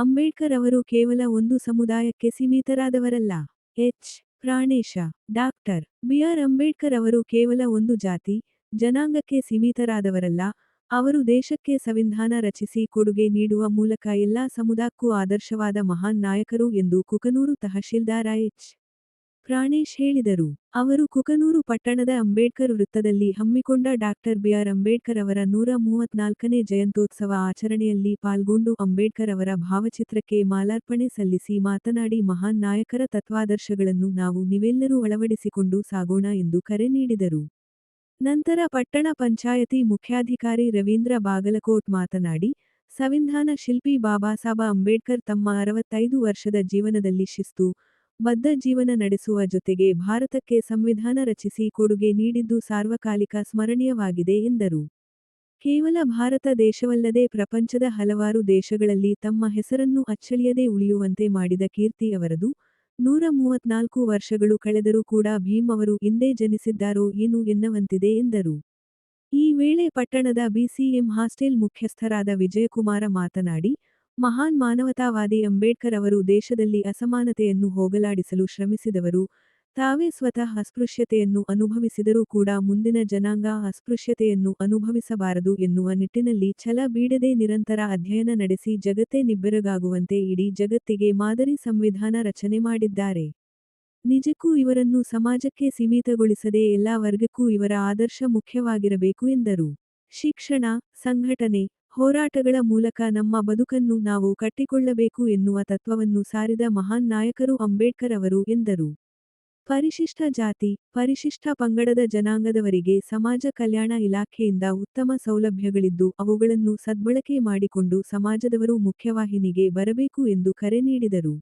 ಅಂಬೇಡ್ಕರ್ ಅವರು ಕೇವಲ ಒಂದು ಸಮುದಾಯಕ್ಕೆ ಸೀಮಿತರಾದವರಲ್ಲ. H. Pranesha doctor B R Ambedkar ಅವರು ಕೇವಲ ಒಂದು ಜಾತಿ, ಜನಾಂಗಕ್ಕೆ ಸೀಮಿತರಾದವರಲ್ಲ, ಅವರು ದೇಶಕ್ಕೆ ಸಂವಿಧಾನ ರಚಿಸಿ ಕೊಡುಗೆ ನೀಡುವ ಮೂಲಕ ಎಲ್ಲಾ ಸಮುದಾಯಕ್ಕೂ ಆದರ್ಶವಾದ ಮಹಾನ್ ನಾಯಕರು ಎಂದು ಕುಕನೂರು ತಹಶೀಲ್ದಾರ ಎಚ್. ಪ್ರಾಣೇಶ್ ಹೇಳಿದರು. ಅವರು ಕುಕನೂರು ಪಟ್ಟಣದ ಅಂಬೇಡ್ಕರ್ ವೃತ್ತದಲ್ಲಿ ಹಮ್ಮಿಕೊಂಡ ಡಾಕ್ಟರ್ ಬಿಆರ್. ಅಂಬೇಡ್ಕರ್ ಅವರ ನೂರ ಮೂವತ್ನಾಲ್ಕನೇ ಜಯಂತ್ಯೋತ್ಸವ ಆಚರಣೆಯಲ್ಲಿ ಪಾಲ್ಗೊಂಡು ಅಂಬೇಡ್ಕರ್ ಅವರ ಭಾವಚಿತ್ರಕ್ಕೆ ಮಾಲಾರ್ಪಣೆ ಸಲ್ಲಿಸಿ ಮಾತನಾಡಿ, ಮಹಾನ್ ನಾಯಕರ ತತ್ವಾದರ್ಶಗಳನ್ನು ನಾವು ನೀವೆಲ್ಲರೂ ಅಳವಡಿಸಿಕೊಂಡು ಸಾಗೋಣ ಎಂದು ಕರೆ ನೀಡಿದರು. ನಂತರ ಪಟ್ಟಣ ಪಂಚಾಯತಿ ಮುಖ್ಯಾಧಿಕಾರಿ ರವೀಂದ್ರ ಬಾಗಲಕೋಟ್ ಮಾತನಾಡಿ, ಸಂವಿಧಾನ ಶಿಲ್ಪಿ ಬಾಬಾಸಾಬ ಅಂಬೇಡ್ಕರ್ ತಮ್ಮ ಅರವತ್ತೈದು ವರ್ಷದ ಜೀವನದಲ್ಲಿ ಶಿಸ್ತು ಬದ್ಧ ಜೀವನ ನಡೆಸುವ ಜೊತೆಗೆ ಭಾರತಕ್ಕೆ ಸಂವಿಧಾನ ರಚಿಸಿ ಕೊಡುಗೆ ನೀಡಿದ್ದು ಸಾರ್ವಕಾಲಿಕ ಸ್ಮರಣೀಯವಾಗಿದೆ ಎಂದರು. ಕೇವಲ ಭಾರತ ದೇಶವಲ್ಲದೆ ಪ್ರಪಂಚದ ಹಲವಾರು ದೇಶಗಳಲ್ಲಿ ತಮ್ಮ ಹೆಸರನ್ನು ಅಚ್ಚಳಿಯದೆ ಉಳಿಯುವಂತೆ ಮಾಡಿದ ಕೀರ್ತಿ ಅವರದು. ನೂರ ಮೂವತ್ನಾಲ್ಕು ವರ್ಷಗಳು ಕಳೆದರೂ ಕೂಡ ಭೀಮ್ ಅವರು ಇಂದೇ ಜನಿಸಿದ್ದಾರೋ ಏನು ಎನ್ನವಂತಿದೆ ಎಂದರು. ಈ ವೇಳೆ ಪಟ್ಟಣದ ಬಿಸಿಎಂ ಹಾಸ್ಟೆಲ್ ಮುಖ್ಯಸ್ಥರಾದ ವಿಜಯಕುಮಾರ ಮಾತನಾಡಿ ಮಹಾನ್ ಮಾನವತಾವಾದಿ ಅಂಬೇಡ್ಕರ್ ಅವರು ದೇಶದಲ್ಲಿ ಅಸಮಾನತೆಯನ್ನು ಹೋಗಲಾಡಿಸಲು ಶ್ರಮಿಸಿದವರು, ತಾವೇ ಸ್ವತಃ ಅಸ್ಪೃಶ್ಯತೆಯನ್ನು ಅನುಭವಿಸಿದರೂ ಕೂಡ ಮುಂದಿನ ಜನಾಂಗ ಅಸ್ಪೃಶ್ಯತೆಯನ್ನು ಅನುಭವಿಸಬಾರದು ಎನ್ನುವ ನಿಟ್ಟಿನಲ್ಲಿ ಛಲ ಬೀಡದೆ ನಿರಂತರ ಅಧ್ಯಯನ ನಡೆಸಿ ಜಗತ್ತೇ ನಿಬ್ಬೆರಗಾಗುವಂತೆ ಇಡೀ ಜಗತ್ತಿಗೆ ಮಾದರಿ ಸಂವಿಧಾನ ರಚನೆ ಮಾಡಿದ್ದಾರೆ. ನಿಜಕ್ಕೂ ಇವರನ್ನು ಸಮಾಜಕ್ಕೆ ಸೀಮಿತಗೊಳಿಸದೆ ಎಲ್ಲಾ ವರ್ಗಕ್ಕೂ ಇವರ ಆದರ್ಶ ಮುಖ್ಯವಾಗಿರಬೇಕು ಎಂದರು. ಶಿಕ್ಷಣ, ಸಂಘಟನೆ ಹೋರಾಟಗಳ ಮೂಲಕ ನಮ್ಮ ಬದುಕನ್ನು ನಾವು ಕಟ್ಟಿಕೊಳ್ಳಬೇಕು ಎನ್ನುವ ತತ್ವವನ್ನು ಸಾರಿದ ಮಹಾನ್ ನಾಯಕರು ಅಂಬೇಡ್ಕರ್ ಅವರು ಎಂದರು. ಪರಿಶಿಷ್ಟ ಜಾತಿ, ಪರಿಶಿಷ್ಟ ಪಂಗಡದ ಜನಾಂಗದವರಿಗೆ ಸಮಾಜ ಕಲ್ಯಾಣ ಇಲಾಖೆಯಿಂದ ಉತ್ತಮ ಸೌಲಭ್ಯಗಳಿದ್ದು ಅವುಗಳನ್ನು ಸದ್ಬಳಕೆ ಮಾಡಿಕೊಂಡು ಸಮಾಜದವರು ಮುಖ್ಯವಾಹಿನಿಗೆ ಬರಬೇಕು ಎಂದು ಕರೆ ನೀಡಿದರು.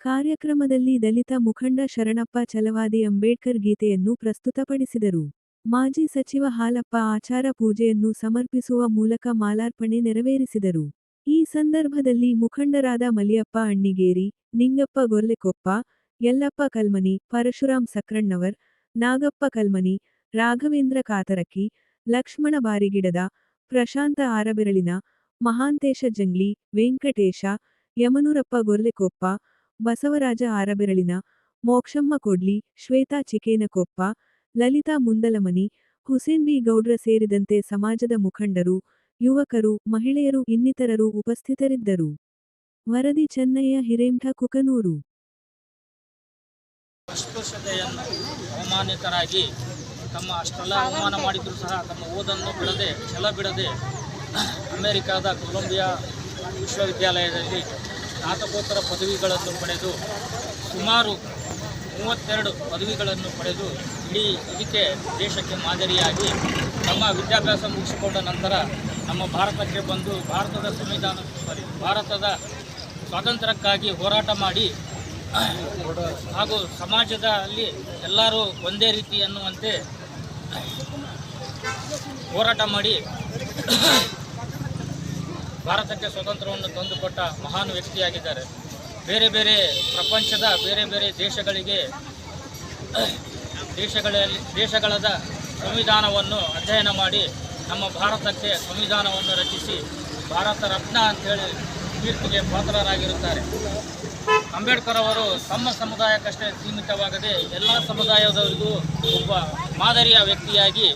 ಕಾರ್ಯಕ್ರಮದಲ್ಲಿ ದಲಿತ ಮುಖಂಡ ಶರಣಪ್ಪ ಚಲವಾದಿ ಅಂಬೇಡ್ಕರ್ ಗೀತೆಯನ್ನು ಪ್ರಸ್ತುತಪಡಿಸಿದರು. ಮಾಜಿ ಸಚಿವ ಹಾಲಪ್ಪ ಆಚಾರ ಪೂಜೆಯನ್ನು ಸಮರ್ಪಿಸುವ ಮೂಲಕ ಮಾಲಾರ್ಪಣೆ ನೆರವೇರಿಸಿದರು. ಈ ಸಂದರ್ಭದಲ್ಲಿ ಮುಖಂಡರಾದ ಮಲಿಯಪ್ಪ ಅಣ್ಣಿಗೇರಿ, ನಿಂಗಪ್ಪ ಗೊರ್ಲೆಕೊಪ್ಪ, ಯಲ್ಲಪ್ಪ ಕಲ್ಮನಿ ಪರಶುರಾಮ್ ಸಕ್ರಣ್ಣವರ್, ನಾಗಪ್ಪ ಕಲ್ಮನಿ, ರಾಘವೇಂದ್ರ ಕಾತರಕಿ ಲಕ್ಷ್ಮಣ ಬಾರಿಗಿಡದ, ಪ್ರಶಾಂತ ಆರಬೆರಳಿನ, ಮಹಾಂತೇಶ ಜಂಗ್ಲಿ, ವೆಂಕಟೇಶ, ಯಮನೂರಪ್ಪ ಗೊರ್ಲೆಕೊಪ್ಪ, ಬಸವರಾಜ ಆರಬೆರಳಿನ, ಮೋಕ್ಷಮ್ಮ ಕೊಡ್ಲಿ, ಶ್ವೇತಾ ಚಿಕೇನಕೊಪ್ಪ ಲಲಿತಾ ಮುಂದಲಮನಿ, ಹುಸೇನ್ ಬಿ ಗೌಡ್ರ ಸೇರಿದಂತೆ ಸಮಾಜದ ಮುಖಂಡರು, ಯುವಕರು, ಮಹಿಳೆಯರು ಇನ್ನಿತರರು ಉಪಸ್ಥಿತರಿದ್ದರು. ವರದಿ ಚೆನ್ನಯ್ಯ, ಹಿರೇಮಠ, ಕುಕನೂರು. ಅವಮಾನಿತರಾಗಿ ತಮ್ಮ ಅಷ್ಟೆಲ್ಲ ಅವಮಾನ ಮಾಡಿದರೂ ಸಹ ತಮ್ಮ ಓದನ್ನು ಬಿಡದೆ, ಛಲ ಬಿಡದೆ ಅಮೆರಿಕಾದ ಕೊಲಂಬಿಯಾ ವಿಶ್ವವಿದ್ಯಾಲಯದಲ್ಲಿ ಸ್ನಾತಕೋತ್ತರ ಪದವಿಗಳನ್ನು ಪಡೆದು ಸುಮಾರು ಮೂವತ್ತೆರಡು ಪದವಿಗಳನ್ನು ಪಡೆದು ಇಡೀ ಇದಕ್ಕೆ ದೇಶಕ್ಕೆ ಮಾದರಿಯಾಗಿ ತಮ್ಮ ವಿದ್ಯಾಭ್ಯಾಸ ಮುಗಿಸಿಕೊಂಡ ನಂತರ ನಮ್ಮ ಭಾರತಕ್ಕೆ ಬಂದು ಭಾರತದ ಸಂವಿಧಾನ ಸಾರಿ ಭಾರತದ ಸ್ವಾತಂತ್ರ್ಯಕ್ಕಾಗಿ ಹೋರಾಟ ಮಾಡಿ ಹಾಗೂ ಸಮಾಜದಲ್ಲಿ ಎಲ್ಲರೂ ಒಂದೇ ರೀತಿ ಅನ್ನುವಂತೆ ಹೋರಾಟ ಮಾಡಿ ಭಾರತಕ್ಕೆ ಸ್ವಾತಂತ್ರ್ಯವನ್ನು ತಂದುಕೊಟ್ಟ ಮಹಾನ್ ವ್ಯಕ್ತಿಯಾಗಿದ್ದಾರೆ. ಬೇರೆ ಬೇರೆ ಪ್ರಪಂಚದ ಬೇರೆ ಬೇರೆ ದೇಶಗಳಿಗೆ ದೇಶಗಳಲ್ಲಿ ದೇಶಗಳದ ಸಂವಿಧಾನವನ್ನು ಅಧ್ಯಯನ ಮಾಡಿ ನಮ್ಮ ಭಾರತಕ್ಕೆ ಸಂವಿಧಾನವನ್ನು ರಚಿಸಿ ಭಾರತ ರತ್ನ ಅಂತೇಳಿ ಕೀರ್ತಿಗೆ ಪಾತ್ರರಾಗಿರುತ್ತಾರೆ. ಅಂಬೇಡ್ಕರ್ ಅವರು ತಮ್ಮ ಸಮುದಾಯಕ್ಕಷ್ಟೇ ಸೀಮಿತವಾಗದೆ ಎಲ್ಲ ಸಮುದಾಯದವರಿಗೂ ಒಬ್ಬ ಮಾದರಿಯ ವ್ಯಕ್ತಿಯಾಗಿ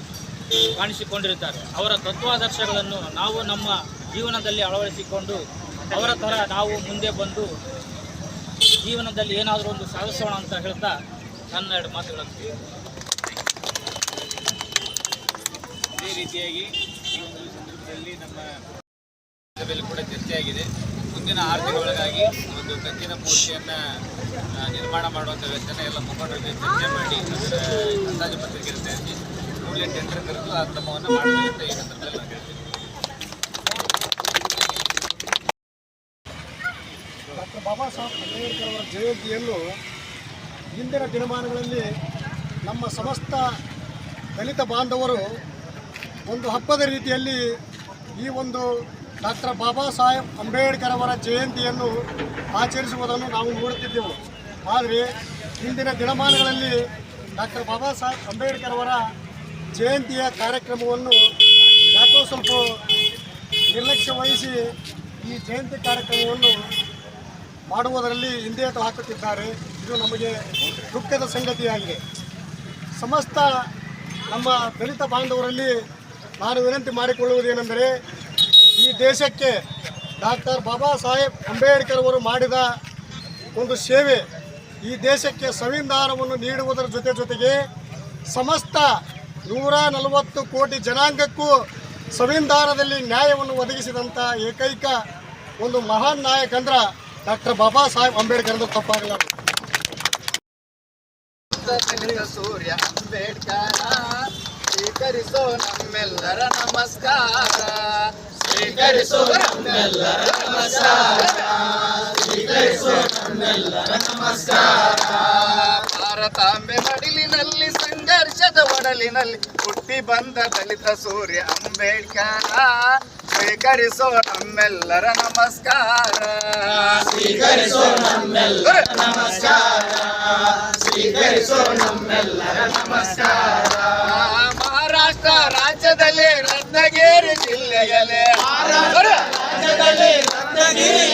ಕಾಣಿಸಿಕೊಂಡಿರುತ್ತಾರೆ. ಅವರ ತತ್ವಾದರ್ಶಗಳನ್ನು ನಾವು ನಮ್ಮ ಜೀವನದಲ್ಲಿ ಅಳವಡಿಸಿಕೊಂಡು ಅವರ ಥರ ನಾವು ಮುಂದೆ ಬಂದು ಜೀವನದಲ್ಲಿ ಏನಾದರೂ ಒಂದು ಸಾಧಿಸೋಣ ಅಂತ ಹೇಳ್ತಾ ನನ್ನ ಎರಡು ಮಾತುಗಳನ್ನು ಇದೇ ರೀತಿಯಾಗಿ ಈ ಸಂದರ್ಭದಲ್ಲಿ ನಮ್ಮ ಸಭೆಯಲ್ಲಿ ಕೂಡ ಚರ್ಚೆಯಾಗಿದೆ. ಮುಂದಿನ ಆರು ತಿಂಗಳೊಳಗಾಗಿ ಒಂದು ಕಂಚಿನ ಮೂರ್ತಿಯನ್ನು ನಿರ್ಮಾಣ ಮಾಡುವಂಥ ವ್ಯವಸ್ಥೆನ ಎಲ್ಲ ಮುಖಂಡರಿಗೆ ಚರ್ಚೆ ಮಾಡಿ ಅದರ ಅಂದಾಜು ಪತ್ರಿಕೆ ತಯಾರಿಸಿ ಕೂಡಲೇ ಟೆಂಡರ್ ಕರೆದು ಆ ಕ್ರಮವನ್ನು ಮಾಡಬೇಕು ಅಂತ ಈ ಸಂದರ್ಭದಲ್ಲಿ ನಾನು ಹೇಳ್ತೀನಿ ಬಾಬಾ ಸಾಹೇಬ್ ಅಂಬೇಡ್ಕರ್ ಅವರ ಜಯಂತಿಯನ್ನು ಇಂದಿನ ದಿನಮಾನಗಳಲ್ಲಿ ನಮ್ಮ ಸಮಸ್ತ ದಲಿತ ಬಾಂಧವರು ಒಂದು ಹಬ್ಬದ ರೀತಿಯಲ್ಲಿ ಈ ಒಂದು ಡಾಕ್ಟರ್ ಬಾಬಾ ಸಾಹೇಬ್ ಅಂಬೇಡ್ಕರ್ ಅವರ ಜಯಂತಿಯನ್ನು ಆಚರಿಸುವುದನ್ನು ನಾವು ನೋಡುತ್ತಿದ್ದೆವು. ಆದರೆ ಇಂದಿನ ದಿನಮಾನಗಳಲ್ಲಿ ಡಾಕ್ಟರ್ ಬಾಬಾ ಸಾಹೇಬ್ ಅಂಬೇಡ್ಕರ್ ಅವರ ಜಯಂತಿಯ ಕಾರ್ಯಕ್ರಮವನ್ನು ಯಾಕೋ ಸ್ವಲ್ಪ ನಿರ್ಲಕ್ಷ್ಯ ವಹಿಸಿ ಈ ಜಯಂತಿ ಕಾರ್ಯಕ್ರಮವನ್ನು ಮಾಡುವುದರಲ್ಲಿ ಹಿಂದೇಟು ಹಾಕುತ್ತಿದ್ದಾರೆ. ಇದು ನಮಗೆ ದುಃಖದ ಸಂಗತಿಯಾಗಿದೆ. ಸಮಸ್ತ ನಮ್ಮ ದಲಿತ ಬಾಂಧವರಲ್ಲಿ ನಾನು ವಿನಂತಿ ಮಾಡಿಕೊಳ್ಳುವುದೇನೆಂದರೆ, ಈ ದೇಶಕ್ಕೆ ಡಾಕ್ಟರ್ ಬಾಬಾ ಸಾಹೇಬ್ ಅಂಬೇಡ್ಕರ್ ಅವರು ಮಾಡಿದ ಒಂದು ಸೇವೆ, ಈ ದೇಶಕ್ಕೆ ಸಂವಿಧಾನವನ್ನು ನೀಡುವುದರ ಜೊತೆ ಜೊತೆಗೆ ಸಮಸ್ತ ನೂರ ನಲವತ್ತು ಕೋಟಿ ಜನಾಂಗಕ್ಕೂ ಸಂವಿಧಾನದಲ್ಲಿ ನ್ಯಾಯವನ್ನು ಒದಗಿಸಿದಂಥ ಏಕೈಕ ಒಂದು ಮಹಾನ್ ನಾಯಕ ಅಂದ್ರೆ ಡಾಕ್ಟರ್ ಬಾಬಾ ಸಾಹೇಬ್ ಅಂಬೇಡ್ಕರ್ ಅಂತ ತಪ್ಪಾಗಲ್ಲ ಸೂರ್ಯ ಅಂಬೇಡ್ಕರ, ಸ್ವೀಕರಿಸೋ ನಮ್ಮೆಲ್ಲರ ನಮಸ್ಕಾರ. ಸ್ವೀಕರಿಸೋ ನಮ್ಮೆಲ್ಲರ ನಮಸ್ಕಾರ. ಸ್ವೀಕರಿಸೋ ನಮ್ಮೆಲ್ಲರ ನಮಸ್ಕಾರ. ಭಾರತಾಂಬೆ ಮಡಿಲಿನಲ್ಲಿ, ಸಂಘರ್ಷದ ಒಡಲಿನಲ್ಲಿ ಹುಟ್ಟಿ ಬಂದ ದಲಿತ ಸೂರ್ಯ ಅಂಬೇಡ್ಕರ. ಸ್ವೀಕರಿಸೋ ನಮ್ಮೆಲ್ಲರ ನಮಸ್ಕಾರ ಸ್ವೀಕರಿಸೋ ನಮ್ಮೆಲ್ಲರ ನಮಸ್ಕಾರ ಸ್ವೀಕರಿಸೋ ನಮ್ಮೆಲ್ಲರ ನಮಸ್ಕಾರ ಮಹಾರಾಷ್ಟ್ರ ರಾಜ್ಯದಲ್ಲಿ ರತ್ನಗಿರಿ ಜಿಲ್ಲೆಯಲ್ಲಿ ರಾಜ್ಯದಲ್ಲಿ ರತ್ನಗಿರಿ